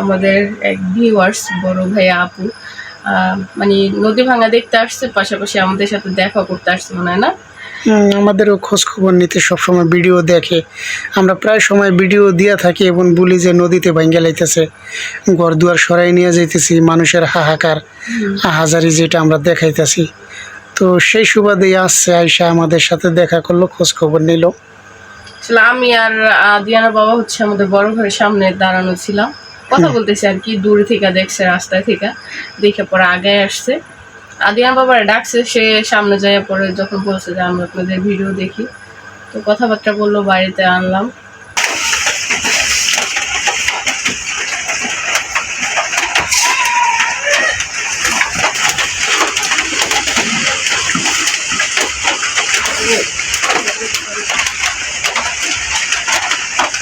আমাদের এক ভিউয়ার্স বড় ভাইয়া আপু মানে নদী ভাঙা দেখতে আসছে পাশাপাশি আমাদের সাথে দেখা করতে আসছে মনে হয় না? আমাদেরও খোঁজ খবর নিতে সবসময় ভিডিও দেখে। আমরা প্রায় সময় ভিডিও দিয়া থাকি এবং বলি যে নদীতে ভাঙ্গে লাইতেছে ঘর দুয়ার সরাই নিয়ে যাইতেছি মানুষের হাহাকার হাজারি যেটা আমরা দেখাইতেছি। তো সেই সুবাদেই আসছে আয়সা আমাদের সাথে দেখা করল খোঁজ খবর নিল। আসলে আমি আর আহ, দিয়ানার বাবা হচ্ছে আমাদের বড় ঘরের সামনে দাঁড়ানো ছিলাম। কথা বলতেছি আর কি, দূরে থেকে দেখছে, রাস্তায় থেকে, দেখে পরে আগে আসছে। আদিয়ান বাবার ডাকছে, সে সামনে যায় পরে যখন বলছে যে আমরা আপনাদের ভিডিও দেখি, তো কথাবার্তা বলল, বাড়িতে আনলাম।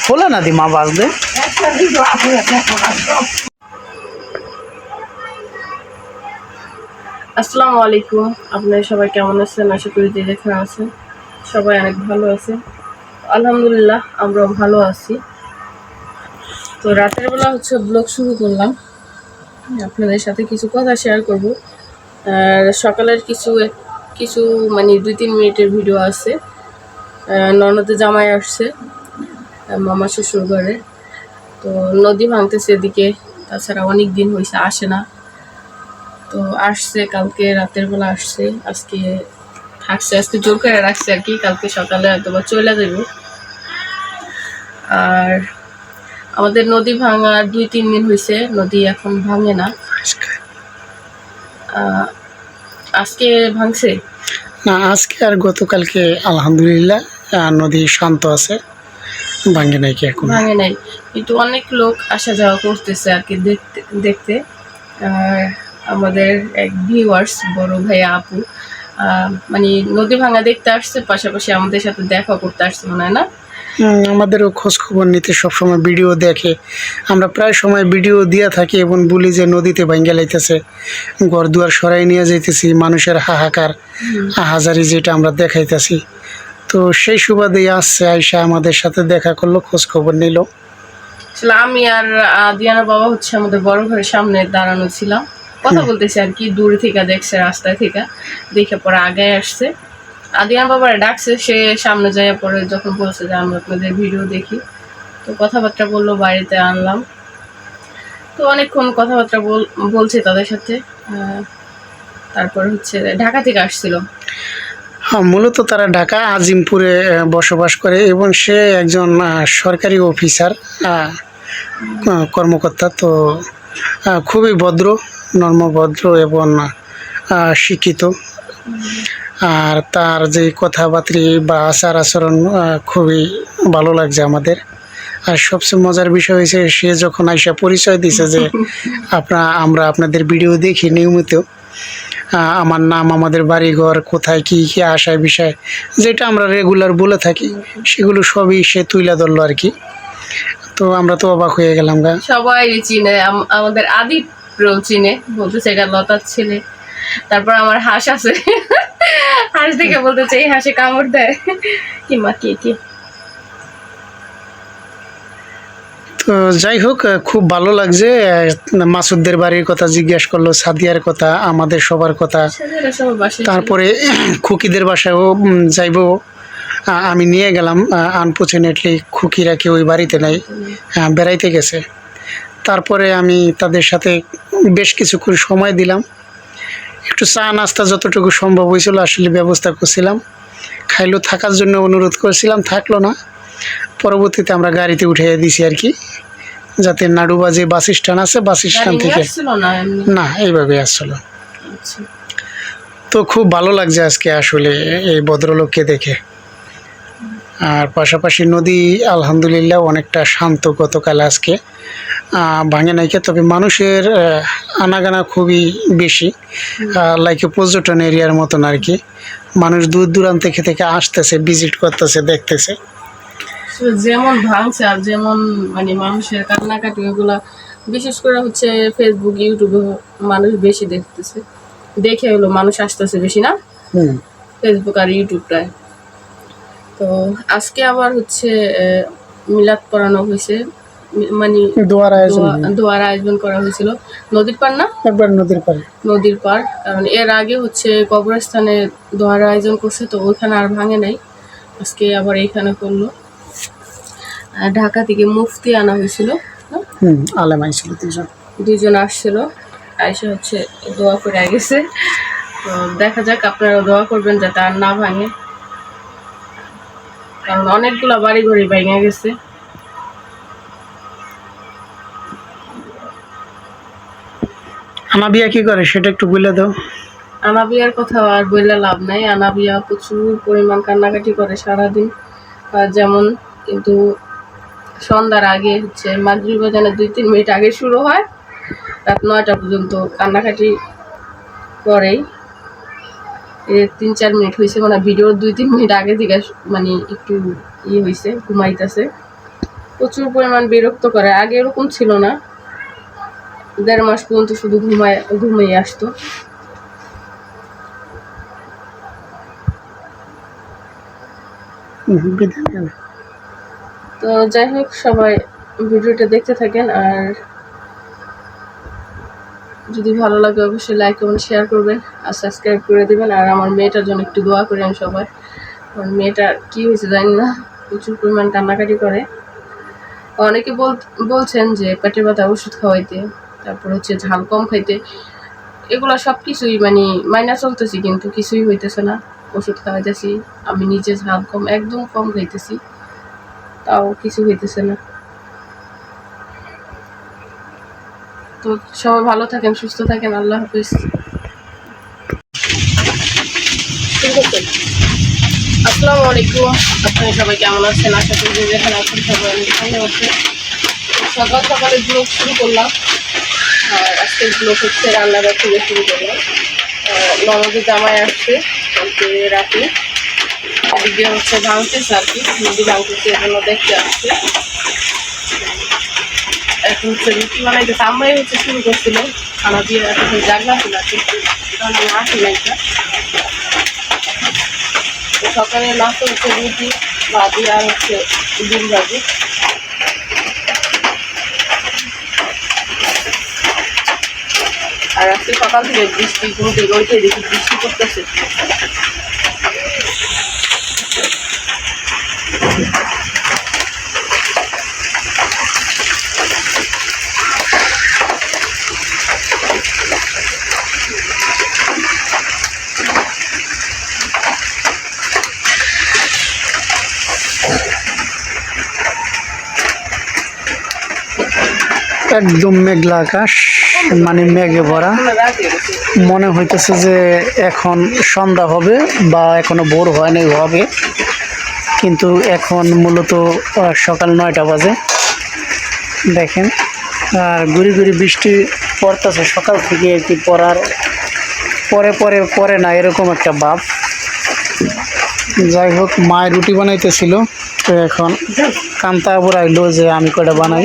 খোলা না দি মা বাজবে আসসালামু আলাইকুম। আপনারা সবাই কেমন আছেন? আশা করি যে যেখানে আছেন সবাই অনেক ভালো আছে আলহামদুলিল্লাহ, আমরাও ভালো আছি। তো রাতের বেলা হচ্ছে ব্লগ শুরু করলাম। আপনাদের সাথে কিছু কথা শেয়ার করব। আর সকালের কিছু কিছু মানে দুই, তিন মিনিটের ভিডিও আছে। ননদে জামাই আসছে মামা শ্বশুর ঘরে তো নদী ভাঙতেছে এদিকে তাছাড়া অনেক দিন হয়েছে আসে না। তো আসছে কালকে রাতের বেলা আসছে আজকে থাকছে আজকে জোর করে রাখছে আর কি কালকে সকালে হয়তো বা চলে যাব আর আমাদের নদী ভাঙা দুই তিন দিন হয়েছে নদী এখন ভাঙে না। আজকে? ভাঙছে? না আজকে আর গতকালকে আলহামদুলিল্লাহ নদী শান্ত আছে। ভাঙ্গে নাই কি এখন? ভাঙে নাই। কিন্তু অনেক লোক আসা যাওয়া করতেছে আর কি দেখতে দেখতে। আর আমাদের এক ভিউয়ার্স বড় ভাইয়া আপু মানে নদী ভাঙা দেখতে আসছে পাশাপাশি আমাদের সাথে দেখা করতে আসছে মনে হয় না? আমাদেরও খোঁজ খবর নিতে সবসময় ভিডিও দেখে। আমরা প্রায় সময় ভিডিও দিয়া থাকি এবং বলি যে নদীতে ভাঙ্গে লাইতেছে ঘর দুয়ার সরাই নিয়ে যাইতেছি মানুষের হাহাকার হাজারি যেটা আমরা দেখাইতেছি। তো সেই সুবাদেই আসছে আয়সা আমাদের সাথে দেখা করল খোঁজ খবর নিল। আসলে আমি আর আহ, দিয়ানার বাবা হচ্ছে আমাদের বড় ঘরের সামনে দাঁড়ানো ছিলাম। কথা বলতেছি আর কি দূরে থেকে দেখছে রাস্তায় থেকে। দেখে পরে আগে আসছে। আদিয়ান বাবার ডাকছে সে সামনে যায় পরে যখন বলছে যে আমরা আপনাদের ভিডিও দেখি। তো কথাবার্তা বলল বাড়িতে আনলাম। তো অনেকক্ষণ কথাবার্তা বল- বলছে তাদের সাথে। তারপর হচ্ছে ঢাকা থেকে আসছিল। মূলত তারা ঢাকা আজিমপুরে বসবাস করে এবং সে একজন সরকারি অফিসার কর্মকর্তা। তো খুবই ভদ্র নর্মভদ্র এবং শিক্ষিত। আর তার যে কথাবার্তা বা আচার আচরণ খুবই ভালো লাগছে আমাদের। আর সবচেয়ে মজার বিষয় হয়েছে সে যখন আইসা পরিচয় দিছে যে আপনার আমরা আপনাদের ভিডিও দেখি নিয়মিত আমার নাম, আমাদের বাড়িঘর, কোথায়, কি কি আশায়, বিষয়, যেটা আমরা রেগুলার বলে থাকি, সেগুলো সবই সে তুলে ধরলো আর কি। তো আমরা তো অবাক হয়ে গেলাম গা। সবাই চিনে আমাদের আদি চিনে বলতেছে এটা লতার ছেলে। তারপর আমার হাঁস আছে। হাঁস দেখে বলতেছে এই হাঁসে কামড় দেয়। কি মা, কি কি? যাই হোক খুব ভালো লাগছে মাসুদদের বাড়ির কথা জিজ্ঞেস করল, সাদিয়ার কথা, আমাদের সবার কথা। তারপরে খুকিদের বাসায়ও যাইবো আমি নিয়ে গেলাম আনফর্চুনেটলি খুকিরা কেউ ওই বাড়িতে নাই বেড়াইতে গেছে। তারপরে আমি তাদের সাথে বেশ কিছুক্ষণ সময় দিলাম। একটু চা নাস্তা যতটুকু সম্ভব হয়েছিল, আসলে ব্যবস্থা করছিলাম। খাইলো, থাকার জন্য অনুরোধ করেছিলাম, থাকল না। পরবর্তীতে আমরা গাড়িতে উঠে দিছি আর কি যাতে নাডুবা যে বাস স্ট্যান্ড আছে বাস স্ট্যান্ড থেকে না এইভাবে আসছিল। আচ্ছা। তো খুব ভালো লাগছে আজকে আসলে এই ভদ্রলোককে দেখে। আর পাশাপাশি নদী আলহামদুলিল্লাহ অনেকটা শান্ত গতকাল আজকে। ভাঙে নাইকে তবে মানুষের আনাগানা খুবই বেশি। লাইকে পর্যটন এরিয়ার মতন আর কি। মানুষ দূর দূরান্ত থেকে থেকে আসতেছে ভিজিট করতেছে দেখতেছে। যেমন ভাঙছে আর যেমন মানে মানুষের কান্নাকাটি ওগুলা বিশেষ করে হচ্ছে ফেসবুক ইউটিউবে মানুষ বেশি দেখতেছে। দেখে হলো মানুষ আসতেছে বেশি না? ফেসবুক আর ইউটিউবটায় তো আজকে আবার হচ্ছে মিলাদ পড়ানো হয়েছে। মানে দোয়ার আয়োজন দোয়ার আয়োজন করা হয়েছিল। নদীর পার না? একবার নদীর পারে নদীর পার কারণ এর আগে হচ্ছে কবরস্থানে দোয়ার আয়োজন করছে তো ওইখানে আর ভাঙে নাই। আজকে আবার এইখানে করল। ঢাকা থেকে মুফতি আনা হয়েছিল? হুম আলেম আইছিল দুজন দুজন আসছিল আইসা হচ্ছে দোয়া করে গেছে। তো দেখা যাক আপনারা দোয়া করবেন যাতে আর না ভাঙে। কারণ অনেকগুলা বাড়ি ঘড়ি ভেঙে গেছে। আনাবিয়া কি করে সেটা একটু বলে দাও। আনাবিয়ার কথা আর বললে লাভ নাই। আনাবিয়া প্রচুর পরিমাণ কান্নাকাটি করে সারাদিন। যেমন কিন্তু সন্ধ্যার আগে হচ্ছে মাগরিব বাজানের দুই তিন মিনিট আগে শুরু হয়। রাত নয়টা পর্যন্ত কান্নাকাটি করেই। তিন চার মিনিট হয়েছে মানে ভিডিওর দুই তিন মিনিট আগে থেকে মানে একটু ইয়ে হয়েছে ঘুমাইতেছে। প্রচুর পরিমাণ বিরক্ত করে। আগে এরকম ছিল না। দেড় মাস পর্যন্ত শুধু ঘুমায়, ঘুমিয়ে আসতো। নেন। তো যাই হোক, সবাই ভিডিওটা দেখতে থাকেন আর যদি ভালো লাগে অবশ্যই লাইক কমেন্ট শেয়ার করবেন আর সাবস্ক্রাইব করে দেবেন। আর আমার মেয়েটার জন্য একটু দোয়া করেন সবাই। আমার মেয়েটা কি হয়েছে জানি না, প্রচুর পরিমাণ কান্নাকাটি করে। অনেকে বল বলছেন যে পেটের ব্যথা ওষুধ খাওয়াইতে, তারপর হচ্ছে ঝাল কম খাইতে। এগুলো সব কিছুই মানে মাইনা চলতেছি, কিন্তু কিছুই হইতেছে না। ওষুধ খাওয়াইতেছি, আমি নিজে ঝাল কম, একদম কম খাইতেছি। তাও কিছু হইতেছে না। তো সবাই ভালো থাকেন, সুস্থ থাকেন, আল্লাহ হাফিজ। আসসালামু আলাইকুম, আপনারা সবাই কেমন আছেন? আশা করি যেখানে আছেন সবাই ভালো আছে সকাল সকালে ব্লগ শুরু করলাম। আর আজকের ব্লগ হচ্ছে রান্নাঘর থেকে শুরু করলাম। ননদের জামাই আসছে রাতে। এদিকে হচ্ছে ভাঙতেছে আর কি নদী ভাঙতেছে জন্য দেখতে আসছে। এখন হচ্ছে রুটি বানাইতেছে। আমরাই হচ্ছে শুরু করছিল, খানা দিয়ে এখন জাগলা ছিল আসি না এটা সকালে নাস্তা হচ্ছে রুটি ভাজি আর হচ্ছে ডিম ভাজি। আর আজকে সকাল থেকে বৃষ্টি, ঘুম থেকে উঠে দেখি বৃষ্টি করতেছে একদম মেঘলা আকাশ মানে মেঘে ভরা। মনে হইতেছে যে এখন সন্ধ্যা হবে বা এখনও ভোর হয় নাই হবে কিন্তু এখন মূলত সকাল নয়টা বাজে। দেখেন, আর গুড়ি গুড়ি বৃষ্টি পড়তেছে সকাল থেকে কি পড়ার। পরে পরে পরে না, এরকম একটা ভাব। যাই হোক, মায়ের রুটি বানাইতেছিল, তো এখন কান্তা আবার আইলো যে আমি কটা বানাই।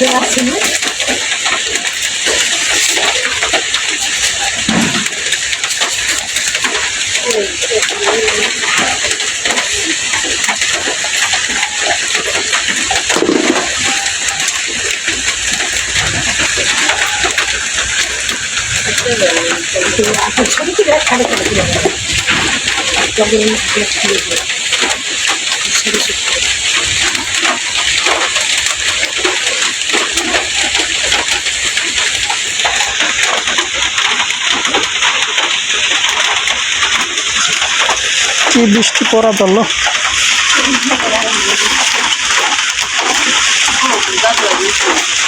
들어갔으면 아까 참기를 여기는 이렇게 이렇게 이렇게 কি বৃষ্টি পড়া পড়ল Thank you.